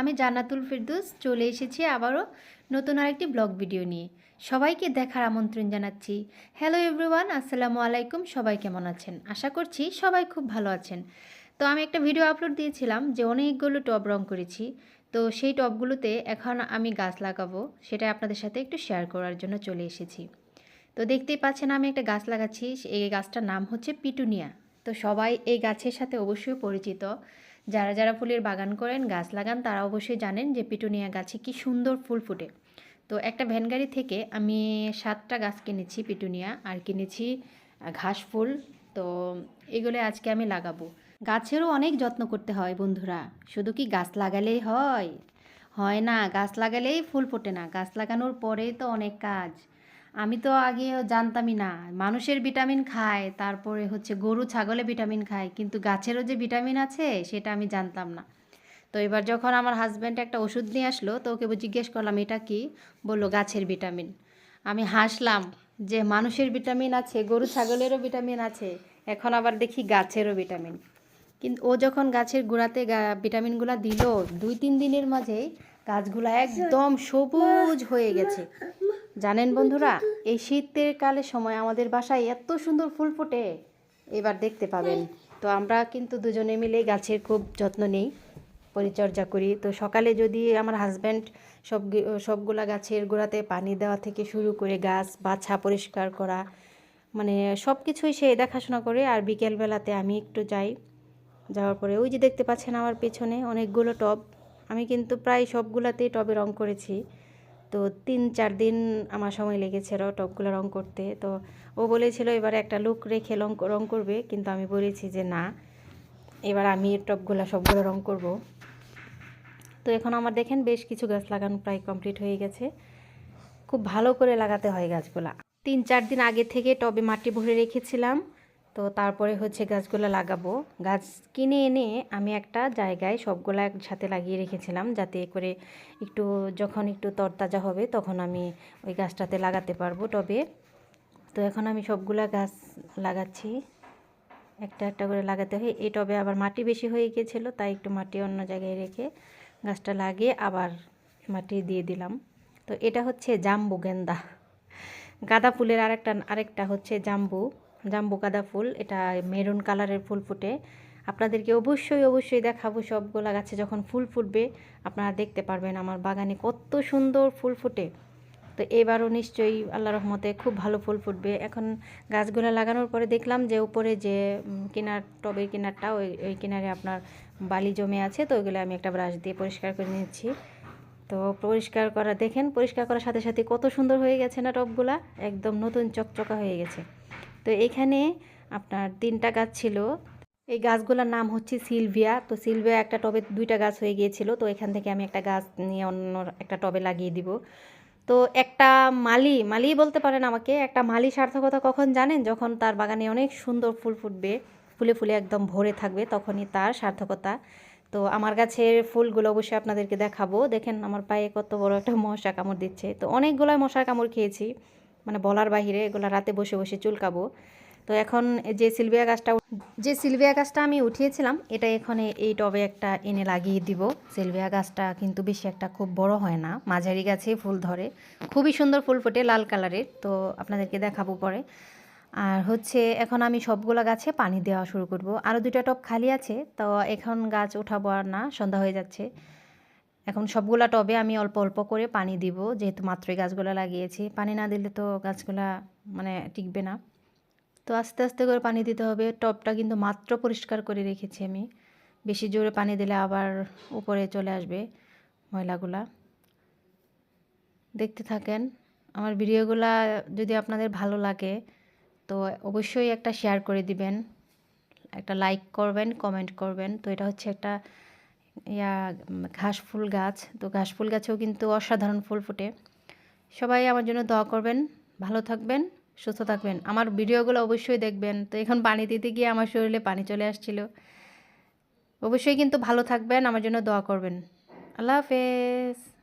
আমি জান্নাতুল ফিরদুস চলে এসেছি আবারও নতুন আরেকটি ব্লগ ভিডিও নিয়ে। সবাইকে দেখার আমন্ত্রণ জানাচ্ছি। হ্যালো এভরিওয়ান, আসসালামু আলাইকুম। সবাই কেমন আছেন? আশা করছি সবাই খুব ভালো আছেন। তো আমি একটা ভিডিও আপলোড দিয়েছিলাম যে অনেকগুলো টব রং করেছি। তো সেই টবগুলোতে এখন আমি গাছ লাগাবো সেটা আপনাদের সাথে একটু শেয়ার করার জন্য চলে এসেছি। তো দেখতেই পাচ্ছেন আমি একটা গাছ লাগাচ্ছি, এই গাছটার নাম হচ্ছে পিটুনিয়া। তো সবাই এই গাছের সাথে অবশ্যই পরিচিত। যারা যারা ফুলের বাগান করেন, গাছ লাগান, তারা অবশ্যই জানেন যে পিটুনিয়া গাছে কি সুন্দর ফুল ফুটে। তো একটা ভ্যান গাড়ি থেকে আমি সাতটা গাছ কিনেছি পিটুনিয়া, আর কিনেছি ঘাস ফুল। তো এগুলো আজকে আমি লাগাবো। গাছেরও অনেক যত্ন করতে হয় বন্ধুরা। শুধু কি গাছ লাগালেই হয়? হয় না, গাছ লাগালেই ফুল ফোটে না। গাছ লাগানোর পরেই তো অনেক কাজ। আমি তো আগে জানতামই না। মানুষের ভিটামিন খায় তারপরে হচ্ছে গরু ছাগলে ভিটামিন খায় কিন্তু গাছেরও যে ভিটামিন আছে সেটা আমি জানতাম না। তো এবার যখন আমার হাজব্যান্ড একটা ওষুধ নিয়ে আসলো তো ওকে জিজ্ঞেস করলাম এটা কি? বলল গাছের ভিটামিন। আমি হাসলাম যে মানুষের ভিটামিন আছে গরু ছাগলেরও ভিটামিন আছে এখন আবার দেখি গাছেরও ভিটামিন। কিন্তু ও যখন গাছের গোড়াতে ভিটামিনগুলো দিল দুই তিন দিনের মাঝেই গাছগুলো একদম সবুজ হয়ে গেছে। জানেন বন্ধুরা, এই শীতের কালের সময় আমাদের বাসায় এত সুন্দর ফুল ফোটে। এবার দেখতে পাবেন। তো আমরা কিন্তু দুজনে মিলে গাছের খুব যত্ন নেই, পরিচর্যা করি। তো সকালে যদি আমার হাজব্যান্ড সব সবগুলা গাছের গোড়াতে পানি দেওয়া থেকে শুরু করে গাছ, বাছা পরিষ্কার করা মানে সব কিছুই সে দেখাশোনা করে। আর বিকেলবেলাতে আমি একটু যাই, যাওয়ার পরে ওই যে দেখতে পাচ্ছেন আমার পেছনে অনেকগুলো টব। আমি কিন্তু প্রায় সবগুলাতেই টবে রং করেছি। তো তিন, চার দিন আমার সময় লেগেছে র টবগুলো রং করতে। তো ও বলেছিল এবারে একটা লুক রেখে রং রং করবে, কিন্তু আমি বলেছি যে না, এবার আমি টবগুলো সবগুলো রং করব। তো এখন আমার দেখেন বেশ কিছু গাছ লাগানো প্রায় কমপ্লিট হয়ে গেছে। খুব ভালো করে লাগাতে হয় গাছগুলা। তিন, চার দিন আগে থেকে টবে মাটি ভরে রেখেছিলাম। তো তারপরে হচ্ছে গাছগুলো লাগাবো। গাছ কিনে এনে আমি একটা জায়গায় সবগুলা একসাথে লাগিয়ে রেখেছিলাম যাতে করে একটু যখন একটু তরতাজা হবে তখন আমি ওই গাছটাতে লাগাতে পারব টবে। তো এখন আমি সবগুলা গাছ লাগাচ্ছি। একটা একটা করে লাগাতে হয়। এই টবে আবার মাটি বেশি হয়ে গিয়েছিল তাই একটু মাটি অন্য জায়গায় রেখে গাছটা লাগিয়ে আবার মাটি দিয়ে দিলাম। তো এটা হচ্ছে জাম্বু গেন্দা। গাঁদা ফুলের আরেকটা আরেকটা হচ্ছে জাম্বু। জাম্বু গাঁদা ফুল, এটা মেরুন কালারের ফুল ফুটে। আপনাদেরকে অবশ্যই অবশ্যই দেখাবো সবগুলা গাছে যখন ফুল ফুটবে, আপনারা দেখতে পারবেন আমার বাগানে কত সুন্দর ফুল ফুটে। তো এবারও নিশ্চয়ই আল্লাহ রহমতে খুব ভালো ফুল ফুটবে। এখন গাছগুলো লাগানোর পরে দেখলাম যে উপরে যে কিনার, টবের কিনারটা, ওই ওই কিনারে আপনার বালি জমে আছে, তো ওইগুলো আমি একটা ব্রাশ দিয়ে পরিষ্কার করে নিচ্ছি। তো পরিষ্কার করা, দেখেন, পরিষ্কার করার সাথে সাথে কত সুন্দর হয়ে গেছে না টবগুলা? একদম নতুন চকচকা হয়ে গেছে। তো এখানে আপনার তিনটা গাছ ছিল। এই গাছগুলোর নাম হচ্ছে সিলভিয়া। তো সিলভিয়া একটা টবে দুইটা গাছ হয়ে গিয়েছিল। তো এখান থেকে আমি একটা গাছ নিয়ে অন্য একটা টবে লাগিয়ে দিব। তো একটা মালি মালি বলতে পারেন আমাকে, একটা মালি সার্থকতা কখন জানেন? যখন তার বাগানে অনেক সুন্দর ফুল ফুটবে, ফুলে ফুলে একদম ভরে থাকবে, তখনই তার সার্থকতা। তো আমার গাছের ফুলগুলো অবশ্যই আপনাদেরকে দেখাবো। দেখেন আমার পায়ে কত বড় একটা মশা কামড় দিচ্ছে। তো অনেকগুলো মশার কামড় খেয়েছি। মানে বলার বাহিরে এগুলো রাতে বসে বসে চুলকাবো। তো এখন যে সিলভিয়া গাছটা যে সিলভিয়া গাছটা আমি উঠিয়েছিলাম, এটা এখানে এই টবে একটা এনে লাগিয়ে দিব। সিলভিয়া গাছটা কিন্তু বেশি একটা খুব বড় হয় না, মাঝারি গাছে ফুল ধরে। খুবই সুন্দর ফুল ফোটে লাল কালারের, তো আপনাদেরকে দেখাবো পরে। আর হচ্ছে এখন আমি সবগুলো গাছে পানি দেওয়া শুরু করব। আরও দুইটা টব খালি আছে, তো এখন গাছ উঠাবো আর না, সন্ধ্যা হয়ে যাচ্ছে। এখন সবগুলা টবে আমি অল্প অল্প করে পানি দিব, যেহেতু মাত্রই গাছগুলো লাগিয়েছি। পানি না দিলে তো গাছগুলা মানে টিকবে না। তো আস্তে আস্তে করে পানি দিতে হবে। টবটা কিন্তু মাত্র পরিষ্কার করে রেখেছি আমি। বেশি জোরে পানি দিলে আবার উপরে চলে আসবে ময়লাগুলা। দেখতে থাকেন, আমার ভিডিওগুলা যদি আপনাদের ভালো লাগে, তো অবশ্যই একটা শেয়ার করে দিবেন। একটা লাইক করবেন কমেন্ট করবেন। তো এটা হচ্ছে একটা ইয়া ঘাস ফুল গাছ। তো ঘাস ফুল গাছেও কিন্তু অসাধারণ ফুল ফুটে। সবাই আমার জন্য দোয়া করবেন, ভালো থাকবেন, সুস্থ থাকবেন। আমার ভিডিওগুলো অবশ্যই দেখবেন। তো এখন পানি দিতে গিয়ে আমার শরীরে পানি চলে আসছিল। অবশ্যই কিন্তু ভালো থাকবেন, আমার জন্য দোয়া করবেন। আল্লাহ হাফেজ।